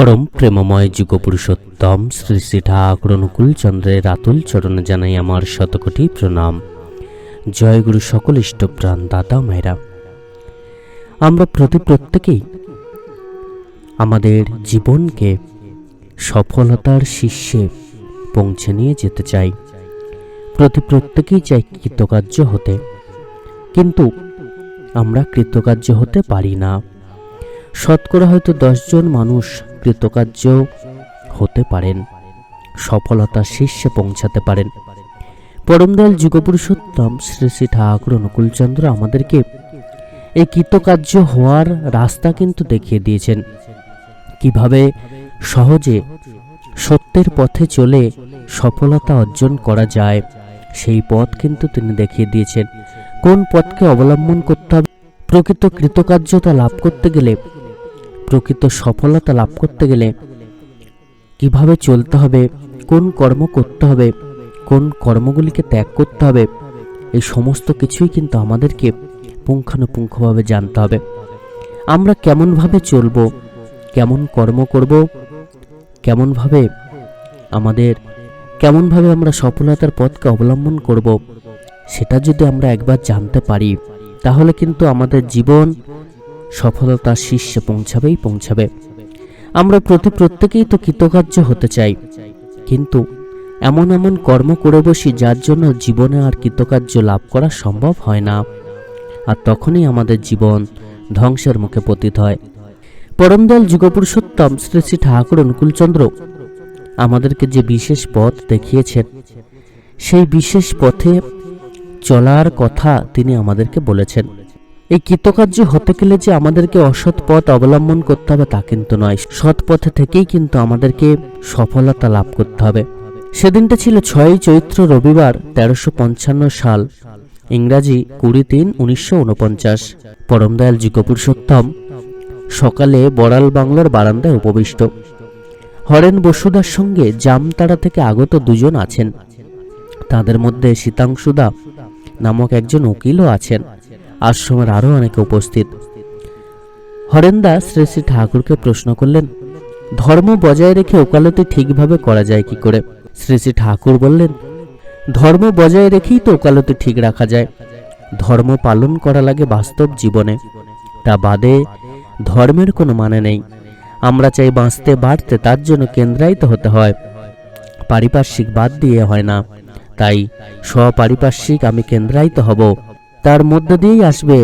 পরম প্রেমময় যুগ পুরুষোত্তম শ্রী শ্রী ঠাকুর অনুকূল চন্দ্রের আতুল চরণে জানাই আমার শতকোটি প্রণাম। জয় গুরু সকল ইষ্টপ্রাণ, দাদা মায়েরা। আমরা প্রতি প্রত্যেকেই আমাদের জীবনকে সফলতার শীর্ষে পৌঁছে নিয়ে যেতে চাই। প্রতি প্রত্যেকেই চাই কৃতকার্য হতে। কিন্তু আমরা কৃতকার্য হতে পারি না। শতকরা হয়তো দশজন মানুষ কৃতকার্য হতে পারেন সফলতার শীর্ষে পৌঁছাতে পারেন। পরমদয়াল যুগপুরুষোত্তম শ্রী শ্রী ঠাকুর অনুকূলচন্দ্র আমাদেরকে এই কৃতকার্য হওয়ার রাস্তা কিন্তু দেখিয়ে দিয়েছেন। কীভাবে সহজে সত্যের পথে চলে সফলতা অর্জন করা যায়, সেই পথ কিন্তু তিনি দেখিয়ে দিয়েছেন। কোন পথকে অবলম্বন করতে হবে? প্রকৃত কৃতকার্যতা লাভ করতে গেলে প্রকৃত সফলতা লাভ করতে গেলে কীভাবে চলতে হবে, কোন কর্ম করতে হবে, কোন কর্মগুলিকে ত্যাগ করতে হবে, এই সমস্ত কিছুই কিন্তু আমাদেরকে পুঙ্খানুপুঙ্খভাবে জানতে হবে। আমরা কেমনভাবে চলব, কেমন কর্ম করব, কেমনভাবে আমাদের, কেমনভাবে আমরা সফলতার পথকে অবলম্বন করব, সেটা যদি আমরা একবার জানতে পারি, তাহলে কিন্তু আমাদের জীবন সফলতার শীর্ষে পৌঁছাবেই পৌঁছাবে। আমরা প্রতি প্রত্যেকেই তো কৃতকার্য হতে চাই। কিন্তু এমন এমন কর্ম করে বসি যার জন্য জীবনে আর কৃতকার্য লাভ করা সম্ভব হয় না। আর তখনই আমাদের জীবন ধ্বংসের মুখে পতিত হয়। পরমদয়াল যুগপুরুষোত্তম শ্রী শ্রী ঠাকুর অনুকূলচন্দ্র আমাদেরকে যে বিশেষ পথ দেখিয়েছেন, সেই বিশেষ পথে চলার কথা তিনি আমাদেরকে বলেছেন। এই কৃতকার্য হতে গেলে যে আমাদেরকে অসৎ পথ অবলম্বন করতে হবে তা কিন্তু নয়। সৎ পথে থেকেই কিন্তু আমাদেরকে সফলতা লাভ করতে হবে। সেদিনটা ছিল ছয়ই চৈত্র রবিবার তেরোশো পঞ্চান্ন সাল। ইংরাজি কুড়ি তিন উনিশশো উনপঞ্চাশ। পরমদয়াল যুগপুরুষোত্তম সকালে বড়াল বাংলার বারান্দায় উপবিষ্ট। হরেন বসুদার সঙ্গে জামতাড়া থেকে আগত দুজন আছেন। তাদের মধ্যে শীতাংশুদা নামক একজন উকিলও আছেন। আশ্রমের আরও অনেকে উপস্থিত। হরেন্দা শ্রী শ্রী ঠাকুরকে প্রশ্ন করলেন, ধর্ম বজায় রেখে ওকালতি ঠিকভাবে করা যায় কি করে? শ্রী শ্রী ঠাকুর বললেন, ধর্ম বজায় রেখেই তো ওকালতি ঠিক রাখা যায়। ধর্ম পালন করা লাগে বাস্তব জীবনে। তা বাদে ধর্মের কোনো মানে নেই। আমরা চাই বাঁচতে, বাড়তে, তার জন্য কেন্দ্রায়িত হতে হয়। পারিপার্শ্বিক বাদ দিয়ে হয় না। তাই স্বপারিপার্শ্বিক আমি কেন্দ্রায়িত হব। তার মধ্য দিয়েই আসবে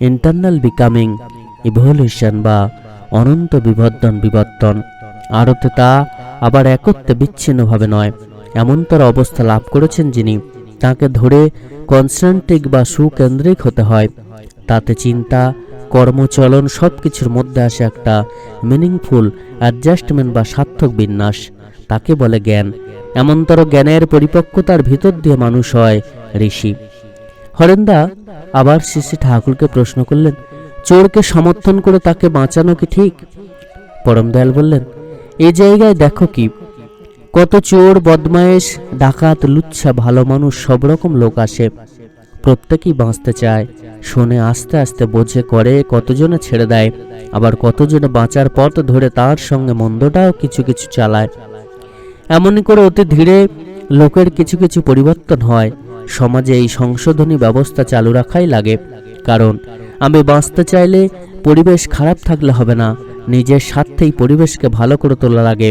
ইন্টারনাল বিকামিং ইভলিউশন বা অনন্ত বিবর্তন বিবর্তন। আরতে তা আবার একত্রে বিচ্ছিন্নভাবে নয়, এমনতর অবস্থা লাভ করেছেন যিনি। তাকে ধরে কনসেন্ট্রিক বা সুকেন্দ্রিক হতে হয়। তাতে চিন্তা, কর্মচলন সব কিছুর মধ্যে আসে একটা মিনিংফুল অ্যাডজাস্টমেন্ট বা সার্থক বিন্যাস। তাকে বলে জ্ঞান। এমনতর জ্ঞানের পরিপক্কতার ভিতর দিয়ে মানুষ হয় ঋষি। হরেন্দা আবার শ্রী ঠাকুরকে প্রশ্ন করলেন, চোরকে সমর্থন করে তাকে বাঁচানো কি ঠিক? পরমদয়াল বললেন এই জায়গায় দেখো কি, কত চোর, বদমায়েশ, ডাকাত, লুচ্ছা, ভালো মানুষ, সব রকম লোক আসে। প্রত্যেকেই বাঁচতে চায়, শোনে আস্তে আস্তে বোঝে করে কতজনে ছেড়ে দেয়, আবার কতজনে বাঁচার পথ ধরে তার সঙ্গে মন্দটাও কিছু কিছু চালায়। এমনই করে অতি ধীরে লোকের কিছু কিছু পরিবর্তন হয়। সমাজে এই সংশোধনী ব্যবস্থা চালু রাখাই লাগে। কারণ, আমি বাঁচতে চাইলে পরিবেশ খারাপ থাকলে হবে না, নিজের স্বার্থেই পরিবেশকে ভালো করে তোলা লাগে।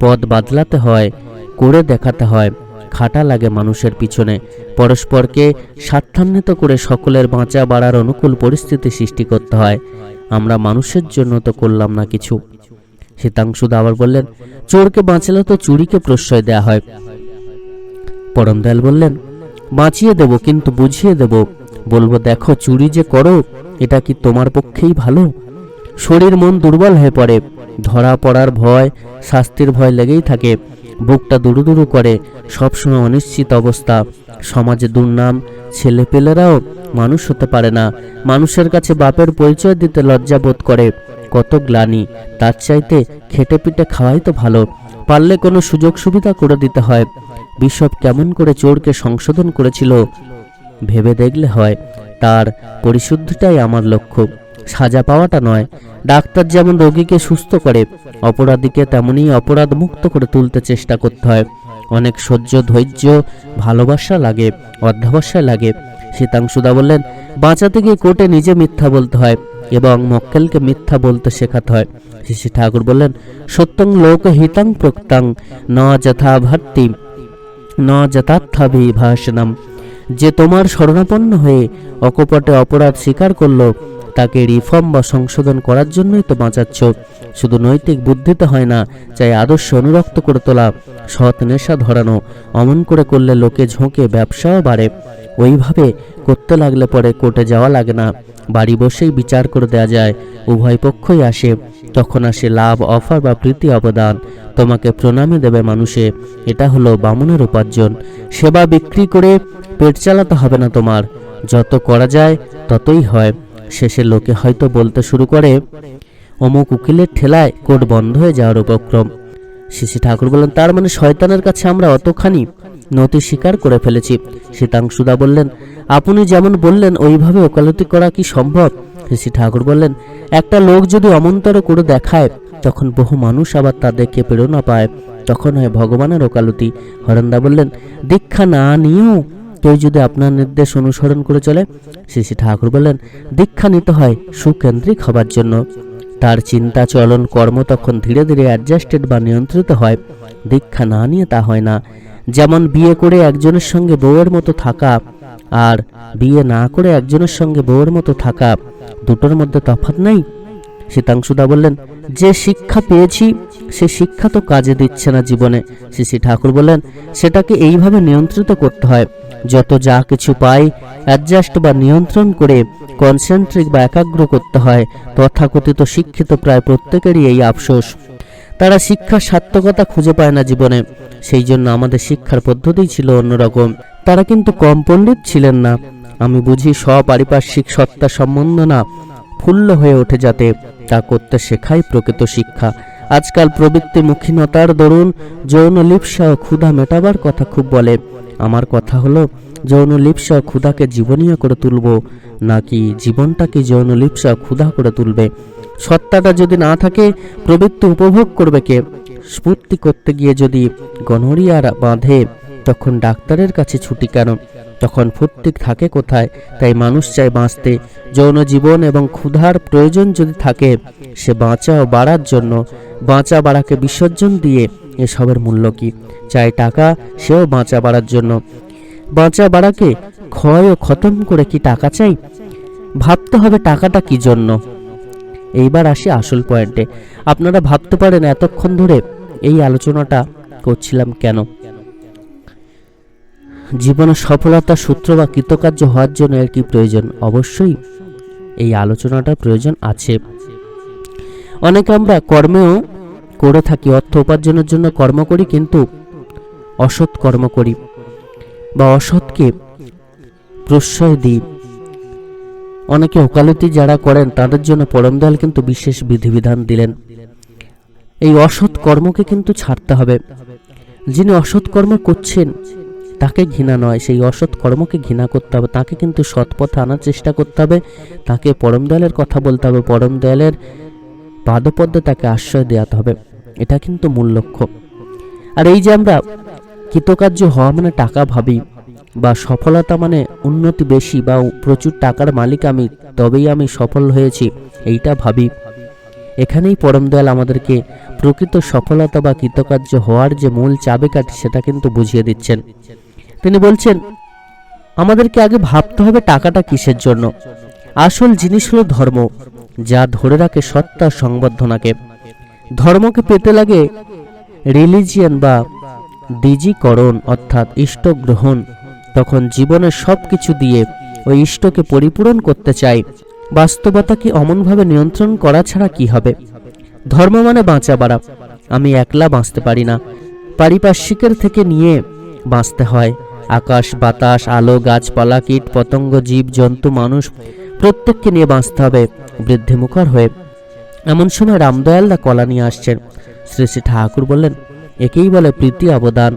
পথ বাদলাতে হয়, করে দেখাতে হয়, খাটা লাগে মানুষের পিছনে। পরস্পরকে স্বার্থান্বিত করে সকলের বাঁচা বাড়ার অনুকূল পরিস্থিতি সৃষ্টি করতে হয়। আমরা মানুষের জন্য তো করলাম না কিছু। শীতাংশুদা আবার বললেন, চোরকে বাঁচালে তো চুরিকে প্রশ্রয় দেয়া হয়। পরমদয়াল বললেন বাঁচিয়ে দেব, কিন্তু বুঝিয়ে দেব। বলব, দেখো, চুরি যে করো, এটা কি তোমার পক্ষেই ভালো? শরীর মন দুর্বল হয়ে পড়ে। ধরা পড়ার ভয়, শাস্তির ভয় লেগেই থাকে। বুকটা দুরু দুরু করে। সবসময় অনিশ্চিত অবস্থা। সমাজে দুর্নাম, ছেলেপেলেরাও মানুষ হতে পারে না। মানুষের কাছে বাপের পরিচয় দিতে লজ্জা বোধ করে। কত গ্লানি, তার চাইতে খেটে পিটে খাওয়াই তো ভালো। পারলে কোনো সুযোগ সুবিধা করে দিতে হয়। বিশপ কেমন করে চোরকে সংশোধন করেছিল ভেবে দেখলে হয়, তার পরিশুদ্ধিটাই আমার লক্ষ্য। সাজা পাওয়াটা নয়। ডাক্তার যেমন রোগীকে সুস্থ করে, অপরাধীকে তেমনি অপরাধ মুক্ত করে তুলতে চেষ্টা করতে হয়। অনেক সহ্য, ধৈর্য, ভালোবাসা লাগে, অধ্যাবসায় লাগে। শীতাংশুদা বললেন, বাঁচাতে গিয়ে কোর্টে নিজে মিথ্যা বলতে হয় এবং মক্কেলকে মিথ্যা বলতে শেখাতে হয়। শ্রী ঠাকুর বললেন, সত্যং লোক হিতাং প্রক্তাং ন যথা ভাত্তি ন যে তোমার শরণাপন্ন হয়ে অকপটে অপরাধ স্বীকার করল, তাকে রিফর্ম বা সংশোধন করার জন্যই তো বাঁচাচ্ছ। শুধু নৈতিক বুদ্ধিতে হয় না, চাই আদর্শ অনুরক্ত করে তোলা। সৎ নেশা ধরানো, অমন করে করলে লোকে ঝোঁকে, ব্যবসাও বাড়ে। ওইভাবে করতে লাগলে পরে কোর্টে যাওয়া লাগে না। বাড়ি বসেই বিচার করে দেওয়া যায়। উভয় পক্ষই আসে। তখন আসে লাভ, অফার বা প্রীতি অবদান। তোমাকে প্রণামী দেবে মানুষে। এটা হলো বামনের উপার্জন। সেবা বিক্রি করে পেট চালাতে হবে না তোমার। যত করা যায়, ততই হয়। শেষে লোকে হয়তো বলতে শুরু করে, অমুক উকিলের ঠেলায় কোর্ট বন্ধ হয়ে যাওয়ার উপক্রম। শিশি ঠাকুর বললেন, তার মানে শয়তানের কাছে আমরা অতখানি নতি স্বীকার করে ফেলেছি। শীতাংশুদা বললেন, আপনি যেমন বললেন, ওইভাবে ওকালতি করা কি সম্ভব? ঋষি ঠাকুর বললেন, একটা লোক যদি অমন্তর করে দেখায়, তখন বহু মানুষ আবার তাদেরকে প্রেরণা পায়। তখন হয় ভগবানের ওকালতি। হরন্দা বললেন, দীক্ষা না নিয়েও কেউ যদি আপনার নির্দেশ অনুসরণ করে চলে? শ্রী ঠাকুর বললেন, দীক্ষা নিতে হয় সুকেন্দ্রিক হবার জন্য। তার চিন্তা, চলন, কর্ম তখন ধীরে ধীরে অ্যাডজাস্টেড বা নিয়ন্ত্রিত হয়। দীক্ষা না নিয়ে তা হয় না। যেমন বিয়ে করে একজনের সঙ্গে বউয়ের মতো থাকা আর বিয়ে না করে একজনের সঙ্গে বউয়ের মতো থাকা দুটোর মধ্যে তফাৎ নেই? শীতাংশুদা বললেন, যে শিক্ষা পেয়েছি, সে শিক্ষা তো কাজে দিচ্ছে না জীবনে। শ্রী ঠাকুর বললেন, সেটাকে এইভাবে নিয়ন্ত্রিত করতে হয়। যত যা কিছু পাই অ্যাডজাস্ট বা নিয়ন্ত্রণ করে কনসেন্ট্রিক বা একাগ্র করতে হয়। তথাকথিত শিক্ষিত প্রায় প্রত্যেকেরই এই আফসোস। তারা শিক্ষার সার্থকতা খুঁজে পায় না জীবনে। সেই জন্য আমাদের শিক্ষার পদ্ধতি ছিল অন্যরকম। তারা কিন্তু কম পণ্ডিত ছিলেন না। আমি বুঝি স্বপারিপার্শ্বিক সত্তা সম্বন্ধ না, ফুল্ল হয়ে ওঠে যাতে। তা করতে শেখাই প্রকৃত শিক্ষা। আজকাল প্রবৃত্তিমুখীনতার দরুন যৌন লিপসা ও ক্ষুধা মেটাবার কথা খুব বলে। আমার কথা হলো, যৌন লিপসা ক্ষুধাকে জীবনীয় করে তুলব, নাকি জীবনটাকে যৌন লিপসা ক্ষুধা করে তুলবে? সত্তাটা যদি না থাকে, প্রবৃত্তি উপভোগ করবে কে? স্ফূর্তি করতে গিয়ে যদি গনরিয়ার বাঁধে, তখন ডাক্তারের কাছে ছুটি কেন? তখন ফুর্তি থাকে কোথায়? তাই মানুষ চায় বাঁচতে। যৌন জীবন এবং ক্ষুধার প্রয়োজন যদি থাকে, সে বাঁচা ও বাড়ার জন্য, বাঁচা বাড়াকে বিসর্জন দিয়ে এসবের মূল্য কি? চাই টাকা, সেও বাঁচা বাড়ার জন্য। বাঁচা বাড়াকে ক্ষয় ও খতম করে কি টাকা চাই? ভাবতে হবে টাকাটা কি জন্য? এইবার আসি আসল পয়েন্টে। আপনারা ভাবতে পারেন এতক্ষণ ধরে এই আলোচনাটা করছিলাম কেন? জীবনে সফলতা, সূত্র বা কৃতকার্য হওয়ার জন্য এর কি প্রয়োজন? অবশ্যই এই আলোচনাটার প্রয়োজন আছে। অনেকে আমরা কর্মেও করে থাকি, অর্থ উপার্জনের জন্য কর্ম করি কিন্তু অসৎ কর্ম করি বা অসৎকে প্রশ্রয় দিই। অনেকে ওকালতি যারা করেন, তাদের জন্য পরম দয়াল কিন্তু বিশেষ বিধিবিধান দিলেন। এই অসৎ কর্মকে কিন্তু ছাড়তে হবে। যিনি অসৎ কর্ম করছেন, তাকে ঘৃণা নয়। সেই অসৎ কর্মকে ঘৃণা করতে হবে, তাকে কিন্তু সৎ পথে আনার চেষ্টা করতে হবে। তাকে পরম দয়ালের কথা বলতে হবে, পরম দয়ালের পাদপদ্মে তাকে আশ্রয় দেওয়াতে হবে। এটা কিন্তু মূল লক্ষ্য। আর এই যে আমরা কৃতকার্য হওয়া মানে টাকা ভাবি বা সফলতা মানে উন্নতি বেশি বা প্রচুর টাকার মালিক আমি, তবেই আমি সফল হয়েছি, এইটা ভাবি। এখানেই পরম দয়াল আমাদেরকে প্রকৃত সফলতা বা কৃতকার্য হওয়ার যে মূল চাবিকাঠি সেটা কিন্তু বুঝিয়ে দিচ্ছেন। তিনি বলছেন, আমাদেরকে আগে ভাবতে হবে টাকাটা কিসের জন্য? আসল জিনিস হলো ধর্ম, যা ধরে রাখে সত্তা সংবর্ধনাকে। ধর্মকে পেতে লাগে রিলিজিয়ান বা দ্বিজীকরণ অর্থাৎ ইষ্ট গ্রহণ তখন জীবনের সব কিছু দিয়ে ওই ইষ্টকে পরিপূরণ করতে চাই বাস্তবতাকে অমনভাবে নিয়ন্ত্রণ করা ছাড়া কি হবে? ধর্ম মানে বাঁচা বাড়া। আমি একলা বাঁচতে পারি না। পারিপার্শ্বিকের থেকে নিয়ে বাঁচতে হয়। আকাশ, বাতাস, আলো, গাছপালা, কীট, পতঙ্গ, জীব, জন্তু, মানুষ প্রত্যেককে নিয়ে বাঁচতে হবে বৃদ্ধিমুখর হয়ে। এমন সময় রামদয়ালদা কলা নিয়ে আসছেন। শ্রী শ্রী ঠাকুর বললেন, একেই বলে প্রীতি অবদান।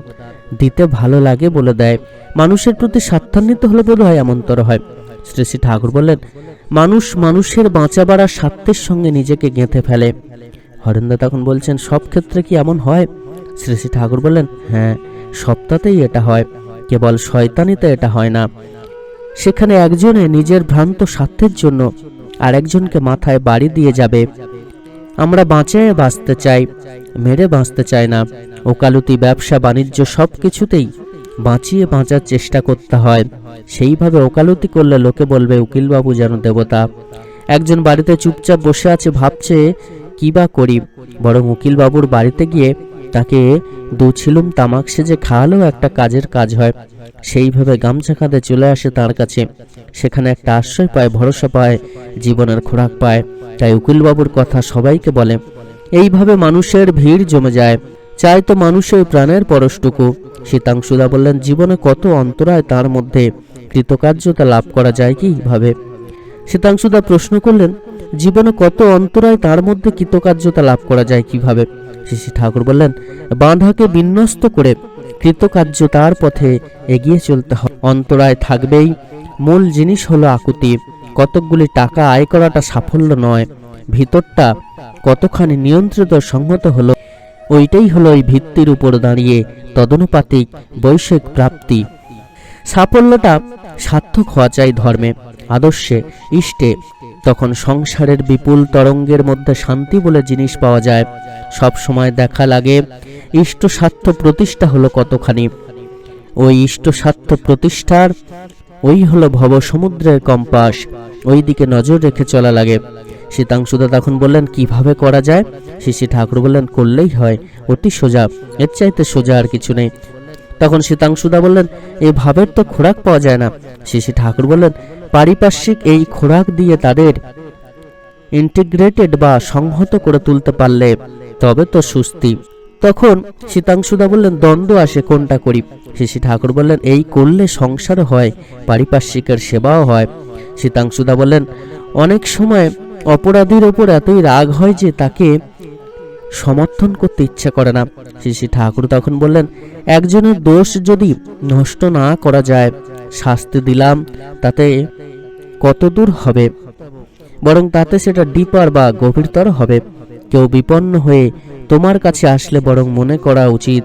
দিতে ভালো লাগে বলে দেয়। মানুষের প্রতি স্বার্থান্বিত হলে বোধ হয় এমনতর হয়। শ্রী ঠাকুর বললেন, মানুষ মানুষের বাঁচা বাড়ার স্বার্থের সঙ্গে নিজেকে গেঁথে ফেলে। হরেন্দা তখন বলছেন, সব ক্ষেত্রে কি এমন হয়? শ্রী শ্রী ঠাকুর বললেন হ্যাঁ সপ্তাহতেই এটা হয়। কেবল শয়তানিতে এটা হয় না। সেখানে একজনে নিজের ভ্রান্ত স্বার্থের জন্য আর একজনকে মাথায় বাড়ি দিয়ে যাবে। আমরা বাঁচায় বাঁচতে চাই, মেরে বাঁচতে চাই না। ওকালতি ব্যবসা, বাণিজ্য সব কিছুতেই বাঁচিয়ে বাঁচার চেষ্টা করতে হয়। সেইভাবে ওকালতি করলে লোকে বলবে, উকিলবাবু যেন দেবতা। একজন বাড়িতে চুপচাপ বসে আছে, ভাবছে, কি বা করি? বরং উকিলবাবুর বাড়িতে গিয়ে তাকে দু ছিলুম তামাক সেজে খাওয়ালেও একটা কাজের কাজ হয়। সেইভাবে গামছা কাঁধে চলে আসে তার কাছে। সেখানে একটা আশ্রয় পায়, ভরসা পায়, জীবনের খোরাক পায়। তাই উকিলবাবুর কথা সবাইকে বলে। এইভাবে মানুষের ভিড় জমে যায়। চাই তো মানুষের প্রাণের পরশটুকু। শীতাংশুদা বললেন, জীবনে কত অন্তরায় তার মধ্যে কৃতকার্যতা লাভ করা যায় কীভাবে শীতাংশুদা প্রশ্ন করলেন, জীবনে কত অন্তরায় তার মধ্যে কৃতকার্যতা লাভ করা যায় কীভাবে? শ্রী ঠাকুর বললেন, বাঁধাকে বিন্যস্ত করে কৃতকার্যতার পথে এগিয়ে চলতে হয়। অন্তরায় থাকবেই, মূল জিনিস হলো আকুতি। কতকগুলি টাকা আয় করাটা সাফল্য নয়, ভিতরটা কতখানি নিয়ন্ত্রিত সংহত হলো, ওইটাই হলো ওই ভিত্তির উপর দাঁড়িয়ে তদনুপাতিক বৈষয়িক প্রাপ্তি। সাফল্যটা সার্থক হওয়া চাই ধর্মে। আদর্শে, ইষ্টে, তখন সংসারের বিপুল তরঙ্গের মধ্যে শান্তি বলে জিনিস পাওয়া যায়। সব সময় দেখা লাগে, ইষ্ট স্বার্থ প্রতিষ্ঠা হলো কতখানি। ওই ইষ্ট স্বার্থ প্রতিষ্ঠার, ওই হলো ভব সমুদ্রের কম্পাস ওই দিকে নজর রেখে চলা লাগে। শীতাংশুদা তখন বললেন, কীভাবে করা যায়? শিশি ঠাকুর বললেন, করলেই হয়, অতি সোজা, এর চাইতে সোজা আর কিছু নেই। তখন শীতাংশুদা বললেন এই ভাবের তো খোরাক পাওয়া যায় না। শিশি ঠাকুর বললেন, পারিপার্শ্বিক এই খোরাক দিয়ে তাদের ইন্টিগ্রেটেড বা সংহত করে তুলতে পারলে তবে তো সুস্থি। তখন শীতাংশুদা বললেন, দ্বন্দ্ব আসে কোনটা করি? শিশি ঠাকুর বললেন, এই করলে সংসার হয়, পারিপার্শ্বিকের সেবাও হয়। শীতাংশুদা বললেন, অনেক সময় অপরাধীর ওপর এতই রাগ হয় যে তাকে সমর্থন করতে ইচ্ছা করে না। শ্রী ঠাকুর তখন বললেন, একজনের দোষ যদি নষ্ট না করা যায়, শাস্তি দিলাম, তাতে কত দূর হবে? বরং তাতে সেটা ডিপার বা গভীরতর হবে। কেউ বিপন্ন হয়ে তোমার কাছে আসলে বরং মনে করা উচিত,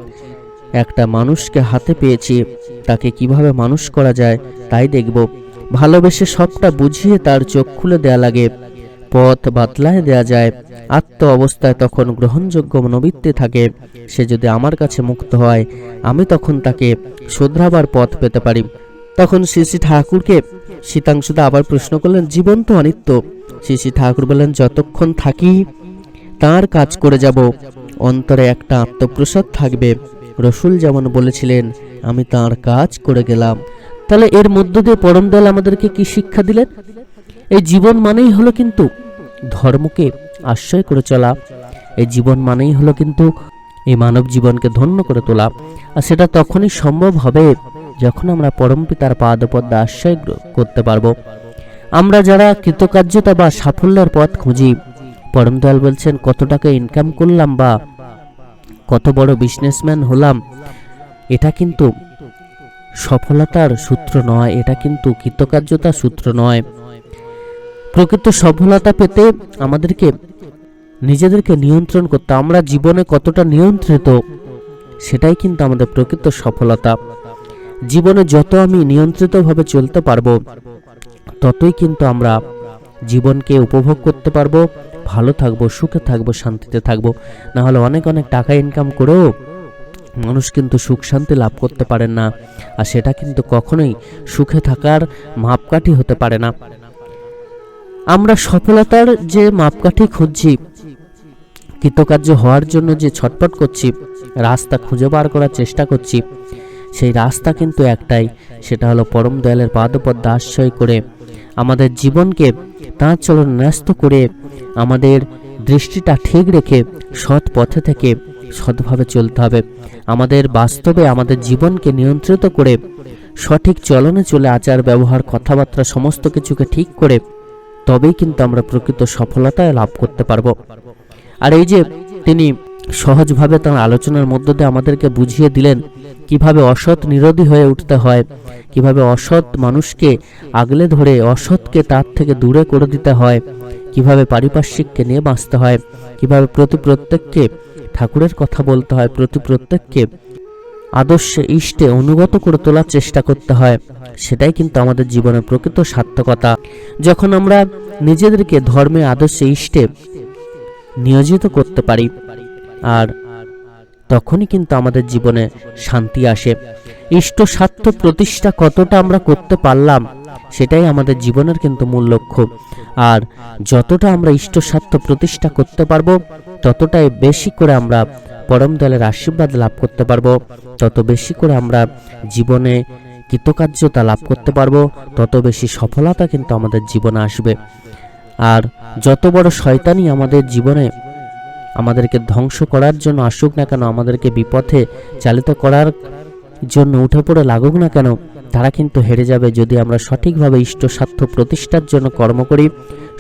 একটা মানুষকে হাতে পেয়েছি, তাকে কীভাবে মানুষ করা যায় তাই দেখব। ভালোবেসে সবটা বুঝিয়ে তার চোখ খুলে দেয়া লাগে। পথ বাতলায় দেয়া যায়। আত্ম অবস্থায় তখন গ্রহণযোগ্য মনোবৃত্তি থাকে। সে যদি আমার কাছে মুক্ত হয়, আমি তখন তাকে শোধরাবার পথ পেতে পারি। তখন শ্রী শ্রী ঠাকুরকে শীতাংশুদা আবার প্রশ্ন করলেন জীবন তো অনিত্য শ্রী শ্রী ঠাকুর বললেন, যতক্ষণ থাকি, তার কাজ করে যাব। অন্তরে একটা আত্মপ্রসাদ থাকবে। রসুল যেমন বলেছিলেন, আমি তার কাজ করে গেলাম। তাহলে এর মধ্য দিয়ে পরম দয়াল আমাদেরকে কি শিক্ষা দিলেন? এই জীবন মানেই হলো কিন্তু ধর্মকে আশ্রয় করে চলা এই জীবন মানেই হলো কিন্তু এই মানব জীবনকে ধন্য করে তোলা। আর সেটা তখনই সম্ভব হবে যখন আমরা পরম পিতার পাদপদ্মা আশ্রয় করতে পারব। আমরা যারা কৃতকার্যতা বা সাফল্যের পথ খুঁজি, পরম দয়াল বলছেন কত টাকা ইনকাম করলাম বা কত বড় বিজনেসম্যান হলাম, এটা কিন্তু সফলতার সূত্র নয়, এটা কিন্তু কৃতকার্যতার সূত্র নয়। প্রকৃত সফলতা পেতে আমাদেরকে, নিজেদেরকে নিয়ন্ত্রণ করতে, আমরা জীবনে কতটা নিয়ন্ত্রিত, সেটাই কিন্তু আমাদের প্রকৃত সফলতা। জীবনে যত আমি নিয়ন্ত্রিতভাবে চলতে পারব, ততই কিন্তু আমরা জীবনকে উপভোগ করতে পারব, ভালো থাকব, সুখে থাকব, শান্তিতে থাকব। না হলে অনেক অনেক টাকা ইনকাম করেও মানুষ কিন্তু সুখ শান্তি লাভ করতে পারেন না, আর সেটা কিন্তু কখনোই সুখে থাকার মাপকাঠি হতে পারে না। আমরা সফলতার যে মাপকাঠি খুঁজছি, কৃতকার্য হওয়ার জন্য যে ছটপট করছি, রাস্তা খুঁজে বার করার চেষ্টা করছি, সেই রাস্তা কিন্তু একটাই, সেটা হলো পরম দয়ালের পাদপদ্মা আশ্রয় করে আমাদের জীবনকে তাঁর চলন ন্যস্ত করে আমাদের দৃষ্টিটা ঠিক রেখে সৎ পথে থেকে সৎভাবে চলতে হবে। আমাদের বাস্তবে আমাদের জীবনকে নিয়ন্ত্রিত করে সঠিক চলনে চলে আচার, ব্যবহার, কথাবার্তা, সমস্ত কিছুকে ঠিক করে তবেই কিন্তু আমরা প্রকৃত সফলতায় লাভ করতে পারব। আর এই যে তিনি সহজভাবে তার আলোচনার মধ্য দিয়ে আমাদেরকে বুঝিয়ে দিলেন, কীভাবে অসৎ নিরোধী হয়ে উঠতে হয়, কীভাবে অসৎ মানুষকে আগলে ধরে অসৎকে তার থেকে দূরে করে দিতে হয়, কীভাবে পারিপার্শ্বিককে নিয়ে বাঁচতে হয়, কীভাবে প্রতি প্রত্যেককে ঠাকুরের কথা বলতে হয়, প্রতি প্রত্যেককে আদর্শে ইষ্টে অনুগত করে তোলার চেষ্টা করতে হয়। সেটাই কিন্তু আমাদের জীবনের প্রকৃত সার্থকতা। যখন আমরা নিজেদেরকে ধর্মে, আদর্শে, ইষ্টে নিয়োজিত করতে পারি, আর তখনই কিন্তু আমাদের জীবনে শান্তি আসে। ইষ্ট স্বার্থ প্রতিষ্ঠা কতটা আমরা করতে পারলাম, সেটাই আমাদের জীবনের কিন্তু মূল লক্ষ্য। আর যতটা আমরা ইষ্ট স্বার্থ প্রতিষ্ঠা করতে পারব, ততটাই বেশি করে আমরা পরম দলের আশীর্বাদ লাভ করতে পারব। তত বেশি করে আমরা জীবনে কৃতকার্যতা লাভ করতে পারব, তত বেশি সফলতা কিন্তু আমাদের জীবনে আসবে। আর যত বড় শয়তানি আমাদের জীবনে আমাদেরকে ধ্বংস করার জন্য আসুক না কেন, আমাদেরকে বিপথে চালিত করার জন্য উঠে পড়ে লাগুক না কেন, তারা কিন্তু হেরে যাবে। যদি আমরা সঠিকভাবে ইষ্ট স্বার্থ প্রতিষ্ঠার জন্য কর্ম করি,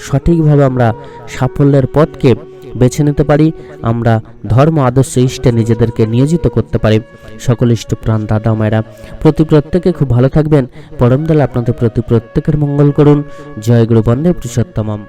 সঠিকভাবে আমরা সাফল্যের পথকে বেছে নিতে পারি, আমরা ধর্ম আদর্শ ইষ্টে নিজেদেরকে নিয়োজিত করতে পারি। সকল ইষ্ট প্রাণ, দাদা, মায়েরা, প্রতি প্রত্যেকে খুব ভালো থাকবেন। পরমদলে আপনাদের প্রতি প্রত্যেকের মঙ্গল করুন। জয় গুরু বন্দে পুরুষোত্তমম